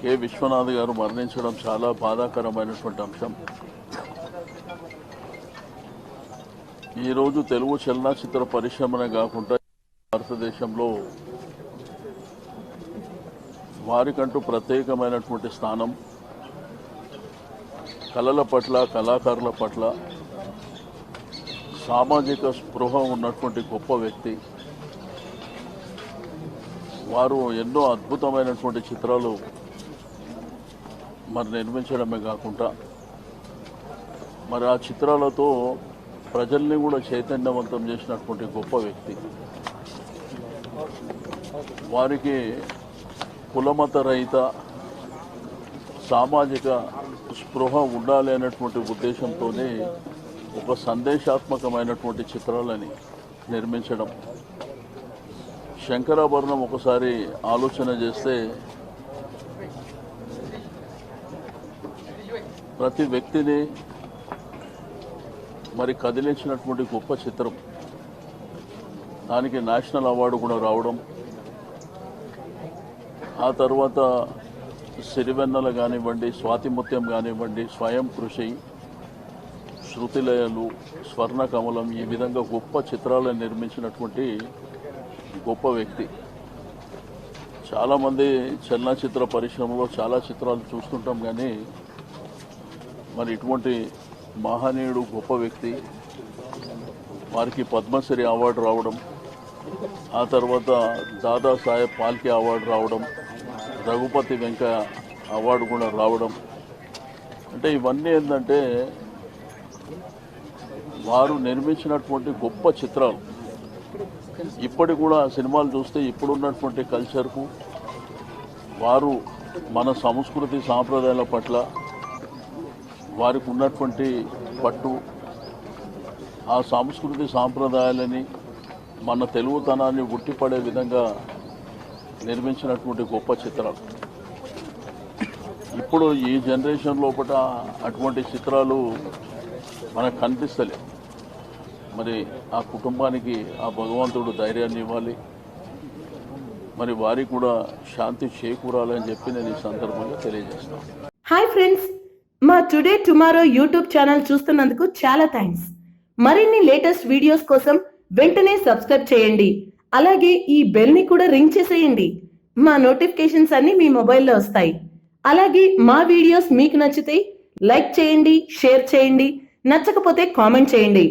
K. Vishwanath గారు మరణించడం చాలా బాధాకరమైనటువంటి అంశం. ఈరోజు తెలుగు చలనచిత్ర పరిశ్రమనే కాకుండా భారతదేశంలో వారికంటూ ప్రత్యేకమైనటువంటి స్థానం. కళల పట్ల కళాకారుల పట్ల సామాజిక స్పృహ ఉన్నటువంటి గొప్ప వ్యక్తి. వారు ఎన్నో అద్భుతమైనటువంటి చిత్రాలు మరి నిర్మించడమే కాకుండా మరి ఆ చిత్రాలతో ప్రజల్ని కూడా చైతన్యవంతం చేసినటువంటి గొప్ప వ్యక్తి. వారికి కులమత రహిత సామాజిక స్పృహ ఉండాలి అనేటువంటి ఉద్దేశంతోనే ఒక సందేశాత్మకమైనటువంటి చిత్రాలని నిర్మించడం శంకరాభరణం ఒకసారి ఆలోచన చేస్తే ప్రతి వ్యక్తిని మరి కదిలించినటువంటి గొప్ప చిత్రం. దానికి నేషనల్ అవార్డు కూడా రావడం. ఆ తర్వాత సిరివెన్నెల కానివ్వండి స్వాతిముత్యం కానివ్వండి స్వయం కృషి శృతిలయలు స్వర్ణ కమలం ఈ విధంగా గొప్ప చిత్రాలను నిర్మించినటువంటి గొప్ప వ్యక్తి. చాలామంది చలనచిత్ర పరిశ్రమలో చాలా చిత్రాలు చూస్తుంటాం కానీ మరి ఇటువంటి మహనీయుడు గొప్ప వ్యక్తి వారికి పద్మశ్రీ అవార్డు రావడం ఆ తర్వాత దాదాసాహెబ్ పాల్కే అవార్డు రావడం రఘుపతి వెంకయ్య అవార్డు కూడా రావడం. అంటే ఇవన్నీ ఏంటంటే వారు నిర్మించినటువంటి గొప్ప చిత్రాలు. ఇప్పటి కూడా సినిమాలు చూస్తే ఇప్పుడున్నటువంటి కల్చర్కు వారు మన సంస్కృతి సాంప్రదాయాల పట్ల వారికి ఉన్నటువంటి పట్టు ఆ సంస్కృతి సాంప్రదాయాలని మన తెలుగుతనాన్ని ఉట్టిపడే విధంగా నిర్మించినటువంటి గొప్ప చిత్రాలు. ఇప్పుడు ఈ జనరేషన్ లోపల అటువంటి చిత్రాలు మనకు కనిపిస్తలేదు మరి ఆ కుటుంబానికి ఆ భగవంతుడు ధైర్యాన్ని ఇవ్వాలి. మరి వారికి కూడా శాంతి చేకూరాలని చెప్పి నేను ఈ సందర్భంగా తెలియజేస్తాను హాయ్ ఫ్రెండ్స్ మా టుడే టుమారో యూట్యూబ్ ఛానల్ చూస్తున్నందుకు చాలా థ్యాంక్స్ మరిన్ని లేటెస్ట్ వీడియోస్ కోసం వెంటనే సబ్స్క్రైబ్ చేయండి. అలాగే ఈ బెల్ని కూడా రింగ్ చేసేయండి. మా నోటిఫికేషన్స్ అన్ని మీ మొబైల్లో వస్తాయి. అలాగే మా వీడియోస్ మీకు నచ్చితే లైక్ చేయండి షేర్ చేయండి. నచ్చకపోతే కామెంట్ చేయండి.